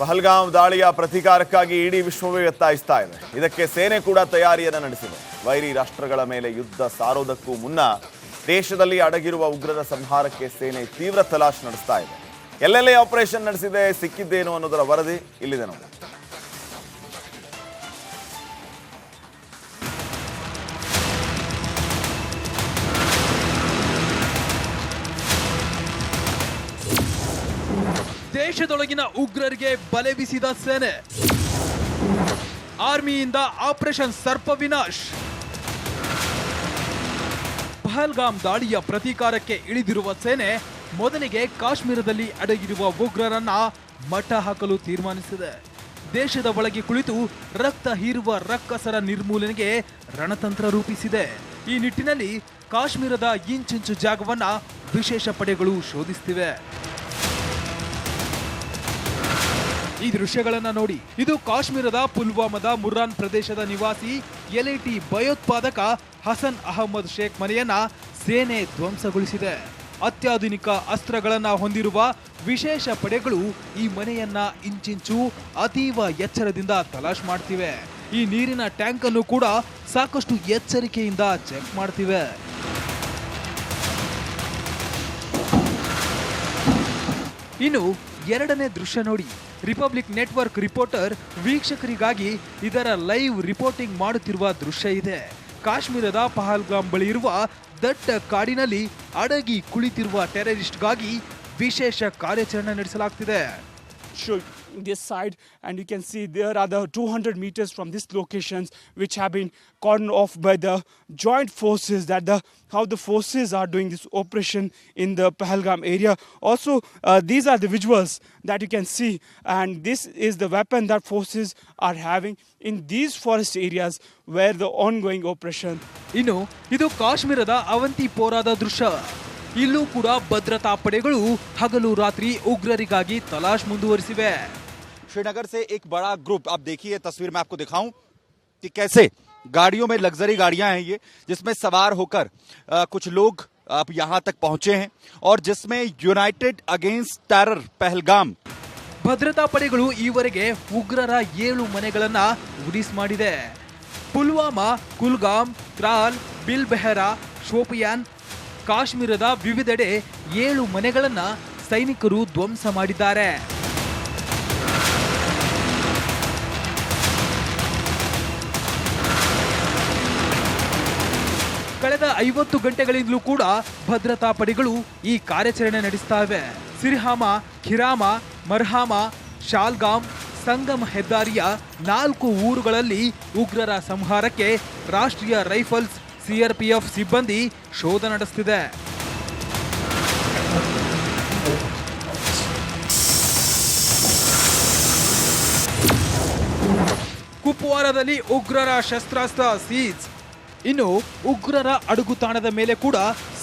ಪಹಲ್ಗಾಂವ್ ದಾಳಿಯ ಪ್ರತೀಕಾರಕ್ಕಾಗಿ ಇಡೀ ವಿಶ್ವವೇ ಒತ್ತಾಯಿಸ್ತಾ ಇದೆ. ಇದಕ್ಕೆ ಸೇನೆ ಕೂಡ ತಯಾರಿಯನ್ನು ನಡೆಸಿದೆ. ವೈರಿ ರಾಷ್ಟ್ರಗಳ ಮೇಲೆ ಯುದ್ಧ ಸಾರೋದಕ್ಕೂ ಮುನ್ನ ದೇಶದಲ್ಲಿ ಅಡಗಿರುವ ಉಗ್ರರ ಸಂಹಾರಕ್ಕೆ ಸೇನೆ ತೀವ್ರ ತಲಾಶ್ ನಡೆಸ್ತಾ ಇದೆ. ಎಲ್ಲೆಲ್ಲೇ ಆಪರೇಷನ್ ನಡೆಸಿದೆ, ಸಿಕ್ಕಿದ್ದೇನು ಅನ್ನೋದರ ವರದಿ ಇಲ್ಲಿದೆ ನೋಡಿ ದೇಶದೊಳಗಿನ ಉಗ್ರರಿಗೆ ಬಲೆ ಬೀಸಿದ ಸೇನೆ. ಆರ್ಮಿಯಿಂದ ಆಪರೇಷನ್ ಸರ್ಪ ವಿನಾಶ್. ಪಹಲ್ಗಾಮ್ ದಾಳಿಯ ಪ್ರತೀಕಾರಕ್ಕೆ ಇಳಿದಿರುವ ಸೇನೆ ಮೊದಲಿಗೆ ಕಾಶ್ಮೀರದಲ್ಲಿ ಅಡಗಿರುವ ಉಗ್ರರನ್ನ ಮಟ್ಟ ಹಾಕಲು ತೀರ್ಮಾನಿಸಿದೆ. ದೇಶದ ಒಳಗೆ ಕುಳಿತು ರಕ್ತ ಹೀರುವ ರಕ್ಕಸರ ನಿರ್ಮೂಲನೆಗೆ ರಣತಂತ್ರ ರೂಪಿಸಿದೆ. ಈ ನಿಟ್ಟಿನಲ್ಲಿ ಕಾಶ್ಮೀರದ ಇಂಚಿಂಚು ಜಾಗವನ್ನ ವಿಶೇಷ ಪಡೆಗಳು ಶೋಧಿಸುತ್ತಿವೆ ಈ ದೃಶ್ಯಗಳನ್ನು ನೋಡಿ. ಇದು ಕಾಶ್ಮೀರದ ಪುಲ್ವಾಮದ ಮುರ್ರಾನ್ ಪ್ರದೇಶದ ನಿವಾಸಿ ಎಲ್ಐಟಿ ಭಯೋತ್ಪಾದಕ ಹಸನ್ ಅಹಮದ್ ಶೇಖ್ ಮನೆಯನ್ನ ಸೇನೆ ಧ್ವಂಸಗೊಳಿಸಿದೆ. ಅತ್ಯಾಧುನಿಕ ಅಸ್ತ್ರಗಳನ್ನ ಹೊಂದಿರುವ ವಿಶೇಷ ಪಡೆಗಳು ಈ ಮನೆಯನ್ನ ಇಂಚಿಂಚು ಅತೀವ ಎಚ್ಚರದಿಂದ ತಲಾಶ್ ಮಾಡ್ತಿವೆ. ಈ ನೀರಿನ ಟ್ಯಾಂಕ್ ಅನ್ನು ಕೂಡ ಸಾಕಷ್ಟು ಎಚ್ಚರಿಕೆಯಿಂದ ಚೆಕ್ ಮಾಡ್ತಿವೆ. ಇನ್ನು ಎರಡನೇ ದೃಶ್ಯ ನೋಡಿ. ರಿಪಬ್ಲಿಕ್ ನೆಟ್ವರ್ಕ್ ರಿಪೋರ್ಟರ್ ವೀಕ್ಷಕರಿಗಾಗಿ ಇದರ ಲೈವ್ ರಿಪೋರ್ಟಿಂಗ್ ಮಾಡುತ್ತಿರುವ ದೃಶ್ಯ ಇದೆ. ಕಾಶ್ಮೀರದ ಪಹಲ್ಗಾಮ್ ಬಳಿ ಇರುವ ದಟ್ಟ ಕಾಡಿನಲ್ಲಿ ಅಡಗಿ ಕುಳಿತಿರುವ ಟೆರರಿಸ್ಟ್ಗಾಗಿ ವಿಶೇಷ ಕಾರ್ಯಾಚರಣೆ ನಡೆಸಲಾಗ್ತಿದೆ. This side and you can see there are the 200 meters from these locations which have been cordoned off by the joint forces that the how the forces are doing this operation in the Pahalgam area also uh, these are the visuals that you can see and this is the weapon that forces are having in these forest areas where the ongoing operation you ಇನ್ನು ಇದು ಕಾಶ್ಮೀರದ ಅವಂತಿಪೋರಾದ ದೃಶ್ಯ ಇಲ್ಲೂ ಕೂಡ ಭದ್ರತಾ ಪಡೆಗಳು ಹಗಲು ರಾತ್ರಿ ಉಗ್ರರಿಗಾಗಿ ತಲಾಶ್ ಮುಂದುವರಿಸಿವೆ श्रीनगर से एक बड़ा ग्रुप आप देखिए तस्वीर में आपको दिखाऊं कि कैसे गाड़ियों में लग्जरी गाड़ियां हैं ये जिसमें सवार होकर अ, कुछ लोग अब यहां तक पहुंचे हैं और जिसमें यूनाइटेड अगेंस्ट टेरर पहलगाम ಭದ್ರತಾ ಪಡೆಗಳು ಈವರೆಗೆ ಉಗ್ರರ ಏಳು ಮನೆಗಳನ್ನ ಉರಿಸ್ ಮಾಡಿದೆ ಪುಲ್ವಾಮಾ ಕುಲ್ಗಾಮ್ ತ್ರಾಲ್ ಬಿಲ್ ಬೆಹರಾ ಶೋಪಿಯಾನ್ ಕಾಶ್ಮೀರದ ವಿವಿಧೆಡೆ ಏಳು ಮನೆಗಳನ್ನ ಸೈನಿಕರು ಧ್ವಂಸ ಮಾಡಿದ್ದಾರೆ ಕಳೆದ ಐವತ್ತು ಗಂಟೆಗಳಿಂದಲೂ ಕೂಡ ಭದ್ರತಾ ಪಡೆಗಳು ಈ ಕಾರ್ಯಾಚರಣೆ ನಡೆಸ್ತಾ ಇವೆ ಸಿರಿಹಾಮ, ಖಿರಾಮ, ಮರ್ಹಾಮ, ಶಾಲ್ಗಾಮ್, ಸಂಗಮ್ ಹೆದ್ದಾರಿಯ ನಾಲ್ಕು ಊರುಗಳಲ್ಲಿ ಉಗ್ರರ ಸಂಹಾರಕ್ಕೆ ರಾಷ್ಟ್ರೀಯ ರೈಫಲ್ಸ್ ಸಿಆರ್ಪಿಎಫ್ ಸಿಬ್ಬಂದಿ ಶೋಧ ನಡೆಸುತ್ತಿದೆ ಕುಪ್ವಾರದಲ್ಲಿ ಉಗ್ರರ ಶಸ್ತ್ರಾಸ್ತ್ರ ಸೀಜ್ ಇನ್ನು ಉಗ್ರರ ಅಡುಗುತಾಣದ ಮೇಲೆ ಕೂಡ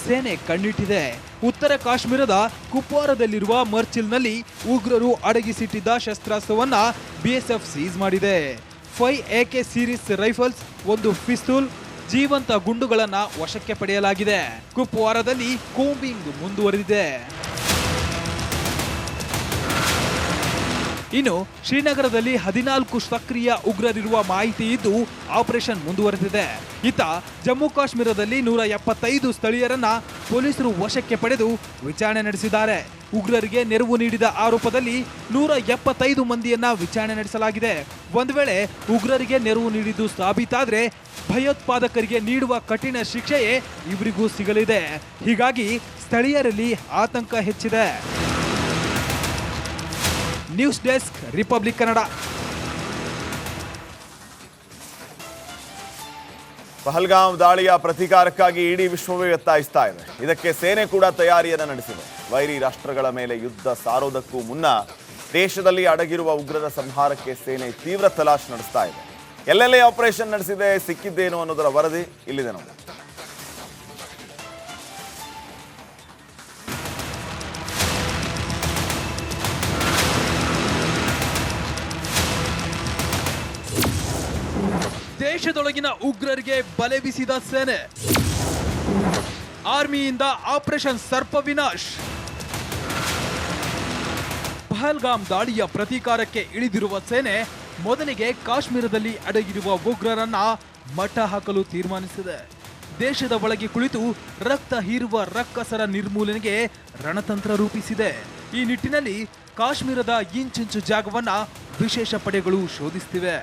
ಸೇನೆ ಕಣ್ಣಿಟ್ಟಿದೆ. ಉತ್ತರ ಕಾಶ್ಮೀರದ ಕುಪ್ವಾರದಲ್ಲಿರುವ ಮರ್ಚಿಲ್ನಲ್ಲಿ ಉಗ್ರರು ಅಡಗಿಸಿಟ್ಟಿದ್ದ ಶಸ್ತ್ರಾಸ್ತ್ರವನ್ನ ಬಿಎಸ್ಎಫ್ ಸೀಸ್ ಮಾಡಿದೆ. Five A K series rifles, ಒಂದು ಪಿಸ್ತೂಲ್, ಜೀವಂತ ಗುಂಡುಗಳನ್ನ ವಶಕ್ಕೆ ಪಡೆಯಲಾಗಿದೆ. ಕುಪ್ವಾರದಲ್ಲಿ ಕೂಂಬಿಂಗ್ ಮುಂದುವರೆದಿದೆ. ಇನ್ನು ಶ್ರೀನಗರದಲ್ಲಿ ಹದಿನಾಲ್ಕು ಸಕ್ರಿಯ ಉಗ್ರರಿರುವ ಮಾಹಿತಿ ಇದ್ದು ಆಪರೇಷನ್ ಮುಂದುವರೆದಿದೆ. ಇತ್ತ ಜಮ್ಮು ಕಾಶ್ಮೀರದಲ್ಲಿ ನೂರ ಎಪ್ಪತ್ತೈದು ಸ್ಥಳೀಯರನ್ನ ಪೊಲೀಸರು ವಶಕ್ಕೆ ಪಡೆದು ವಿಚಾರಣೆ ನಡೆಸಿದ್ದಾರೆ. ಉಗ್ರರಿಗೆ ನೆರವು ನೀಡಿದ ಆರೋಪದಲ್ಲಿ ನೂರ ಎಪ್ಪತ್ತೈದು ಮಂದಿಯನ್ನ ವಿಚಾರಣೆ ನಡೆಸಲಾಗಿದೆ. ಒಂದು ವೇಳೆ ಉಗ್ರರಿಗೆ ನೆರವು ನೀಡಿದ್ದು ಸಾಬೀತಾದ್ರೆ ಭಯೋತ್ಪಾದಕರಿಗೆ ನೀಡುವ ಕಠಿಣ ಶಿಕ್ಷೆಯೇ ಇವರಿಗೂ ಸಿಗಲಿದೆ. ಹೀಗಾಗಿ ಸ್ಥಳೀಯರಲ್ಲಿ ಆತಂಕ ಹೆಚ್ಚಿದೆ. News desk, Republic Kannada. Pahalgam ದಾಳಿಯ ಪ್ರತೀಕಾರಕ್ಕಾಗಿ ಇಡೀ ವಿಶ್ವವೇ ಒತ್ತಾಯಿಸ್ತಾ ಇದೆ. ಇದಕ್ಕೆ ಸೇನೆ ಕೂಡ ತಯಾರಿಯನ್ನು ನಡೆಸಿದೆ. ವೈರಿ ರಾಷ್ಟ್ರಗಳ ಮೇಲೆ ಯುದ್ಧ ಸಾರೋದಕ್ಕೂ ಮುನ್ನ ದೇಶದಲ್ಲಿ ಅಡಗಿರುವ ಉಗ್ರರ ಸಂಹಾರಕ್ಕೆ ಸೇನೆ ತೀವ್ರ ತಲಾಶ್ ನಡೆಸ್ತಾ ಇದೆ. ಎಲ್ಲೆಲ್ಲೇ ಆಪರೇಷನ್ ನಡೆಸಿದೆ, ಸಿಕ್ಕಿದ್ದೇನು ಅನ್ನೋದರ ವರದಿ ಇಲ್ಲಿದೆ ನೋಡಿ ದೇಶದೊಳಗಿನ ಉಗ್ರರಿಗೆ ಬಲೆ ಬೀಸಿದ ಸೇನೆ. ಆರ್ಮಿಯಿಂದ ಆಪರೇಷನ್ ಸರ್ಪ ವಿನಾಶ್. ಪಹಲ್ಗಾಮ್ ದಾಳಿಯ ಪ್ರತೀಕಾರಕ್ಕೆ ಇಳಿದಿರುವ ಸೇನೆ ಮೊದಲಿಗೆ ಕಾಶ್ಮೀರದಲ್ಲಿ ಅಡಗಿರುವ ಉಗ್ರರನ್ನ ಮಠ ಹಾಕಲು ತೀರ್ಮಾನಿಸಿದೆ. ದೇಶದ ಒಳಗೆ ಕುಳಿತು ರಕ್ತ ಹೀರುವ ರಕ್ಕಸರ ನಿರ್ಮೂಲನೆಗೆ ರಣತಂತ್ರ ರೂಪಿಸಿದೆ. ಈ ನಿಟ್ಟಿನಲ್ಲಿ ಕಾಶ್ಮೀರದ ಇಂಚಿಂಚು ಜಾಗವನ್ನ ವಿಶೇಷ ಪಡೆಗಳು ಶೋಧಿಸುತ್ತಿವೆ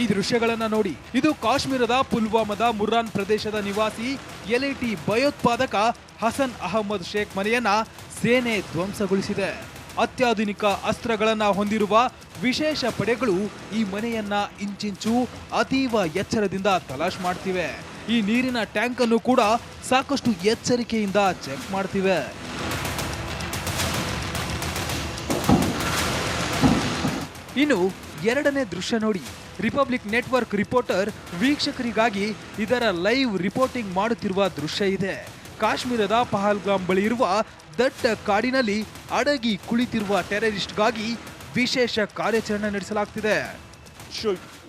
ಈ ದೃಶ್ಯಗಳನ್ನು ನೋಡಿ. ಇದು ಕಾಶ್ಮೀರದ ಪುಲ್ವಾಮದ ಮುರ್ರಾನ್ ಪ್ರದೇಶದ ನಿವಾಸಿ ಎಲ್ಐಟಿ ಭಯೋತ್ಪಾದಕ ಹಸನ್ ಅಹಮದ್ ಶೇಖ್ ಮನೆಯನ್ನ ಸೇನೆ ಧ್ವಂಸಗೊಳಿಸಿದೆ. ಅತ್ಯಾಧುನಿಕ ಅಸ್ತ್ರಗಳನ್ನು ಹೊಂದಿರುವ ವಿಶೇಷ ಪಡೆಗಳು ಈ ಮನೆಯನ್ನ ಇಂಚಿಂಚು ಅತೀವ ಎಚ್ಚರದಿಂದ ತಲಾಶ್ ಮಾಡ್ತಿವೆ. ಈ ನೀರಿನ ಟ್ಯಾಂಕ್ ಅನ್ನು ಕೂಡ ಸಾಕಷ್ಟು ಎಚ್ಚರಿಕೆಯಿಂದ ಚೆಕ್ ಮಾಡ್ತಿವೆ. ಇನ್ನು ಎರಡನೇ ದೃಶ್ಯ ನೋಡಿ. ರಿಪಬ್ಲಿಕ್ ನೆಟ್ವರ್ಕ್ ರಿಪೋರ್ಟರ್ ವೀಕ್ಷಕರಿಗಾಗಿ ಇದರ ಲೈವ್ ರಿಪೋರ್ಟಿಂಗ್ ಮಾಡುತ್ತಿರುವ ದೃಶ್ಯ ಇದೆ. ಕಾಶ್ಮೀರದ ಪಹಲ್ಗಾಮ್ ಬಳಿ ಇರುವ ದಟ್ಟ ಕಾಡಿನಲ್ಲಿ ಅಡಗಿ ಕುಳಿತಿರುವ ಟೆರರಿಸ್ಟ್ಗಾಗಿ ವಿಶೇಷ ಕಾರ್ಯಾಚರಣೆ ನಡೆಸಲಾಗ್ತಿದೆ.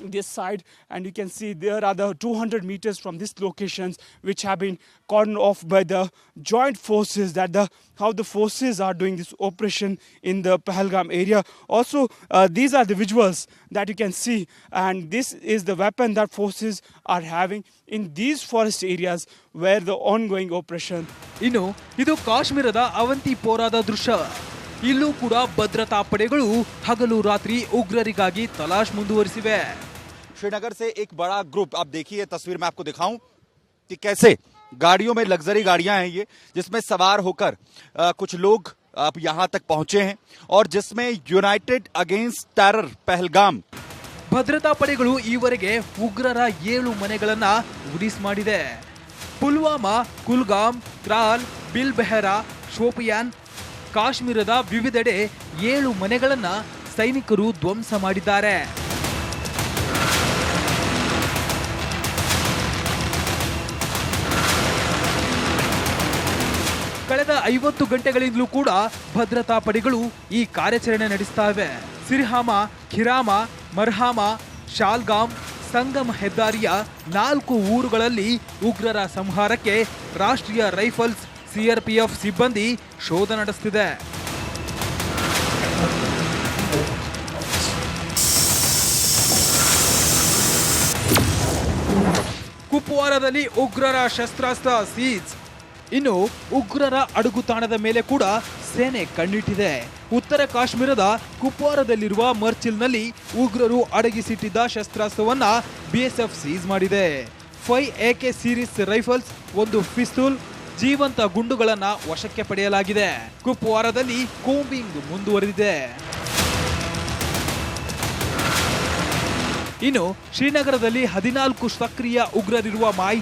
This side and you can see there are the 200 meters from these locations which have been cordoned off by the joint forces that the how the forces are doing this operation in the Pahalgam area also uh, these are the visuals that you can see and this is the weapon that forces are having in these forest areas where the ongoing operation you know ಇನ್ನು ಇದು ಕಾಶ್ಮೀರದ ಅವಂತಿಪೋರಾದ Drusha. ಇಲ್ಲೂ ಕೂಡ ಭದ್ರತಾ ಪಡೆಗಳು ಹಗಲು ರಾತ್ರಿ ಉಗ್ರರಿಗಾಗಿ ತಲಾಶ್ ಮುಂದುವರಿಸಿವೆ श्रीनगर से एक बड़ा ग्रुप आप देखिए तस्वीर में आपको दिखाऊं कि कैसे गाड़ियों में लग्जरी गाड़ियां हैं ये जिसमें सवार होकर अ, कुछ लोग अब यहां तक पहुंचे हैं और जिसमें यूनाइटेड अगेंस्ट टेरर पहलगाम ಭದ್ರತಾ ಪಡೆಗಳು ಈವರೆಗೆ ಉಗ್ರರ ಏಳು ಮನೆಗಳನ್ನ ಉಡಿಸ್ ಮಾಡಿದೆ ಪುಲ್ವಾಮಾ ಕುಲ್ಗಾಮ್ ತ್ರಾಲ್ ಬಿಲ್ ಬೆಹರಾ ಶೋಪಿಯಾನ್ ಕಾಶ್ಮೀರದ ವಿವಿಧೆಡೆ ಏಳು ಮನೆಗಳನ್ನ ಸೈನಿಕರು ಧ್ವಂಸ ಮಾಡಿದ್ದಾರೆ ಕಳೆದ ಐವತ್ತು ಗಂಟೆಗಳಿಂದಲೂ ಕೂಡ ಭದ್ರತಾ ಪಡೆಗಳು ಈ ಕಾರ್ಯಾಚರಣೆ ನಡೆಸ್ತಾ ಇವೆ ಸಿರಿಹಾಮ, ಖಿರಾಮ, ಮರ್ಹಾಮ, ಶಾಲ್ಗಾಮ್, ಸಂಗಮ್ ಹೆದ್ದಾರಿಯ ನಾಲ್ಕು ಊರುಗಳಲ್ಲಿ ಉಗ್ರರ ಸಂಹಾರಕ್ಕೆ ರಾಷ್ಟ್ರೀಯ ರೈಫಲ್ಸ್ ಸಿಆರ್ಪಿಎಫ್ ಸಿಬ್ಬಂದಿ ಶೋಧ ನಡೆಸ್ತಿದೆ. ಕುಪ್ವಾರದಲ್ಲಿ ಉಗ್ರರ ಶಸ್ತ್ರಾಸ್ತ್ರ ಸೀಜ್ ಇನ್ನು ಉಗ್ರರ ಅಡುಗುತಾಣದ ಮೇಲೆ ಕೂಡ ಸೇನೆ ಕಣ್ಣಿಟ್ಟಿದೆ. ಉತ್ತರ ಕಾಶ್ಮೀರದ ಕುಪ್ವಾರದಲ್ಲಿರುವ ಮರ್ಚಿಲ್ನಲ್ಲಿ ಉಗ್ರರು ಅಡಗಿಸಿಟ್ಟಿದ್ದ ಶಸ್ತ್ರಾಸ್ತ್ರವನ್ನ ಬಿಎಸ್ಎಫ್ ಸೀಸ್ ಮಾಡಿದೆ. ಫೈ ಕೆ ಸೀರೀಸ್ ರೈಫಲ್ಸ್, ಒಂದು ಪಿಸ್ತೂಲ್, ಜೀವಂತ ಗುಂಡುಗಳನ್ನ ವಶಕ್ಕೆ ಪಡೆಯಲಾಗಿದೆ. ಕುಪ್ವಾರದಲ್ಲಿ ಕೂಂಬಿಂಗ್ ಮುಂದುವರೆದಿದೆ. ಇನ್ನು ಶ್ರೀನಗರದಲ್ಲಿ ಹದಿನಾಲ್ಕು ಸಕ್ರಿಯ ಉಗ್ರರಿರುವ ಮಾಹಿತಿ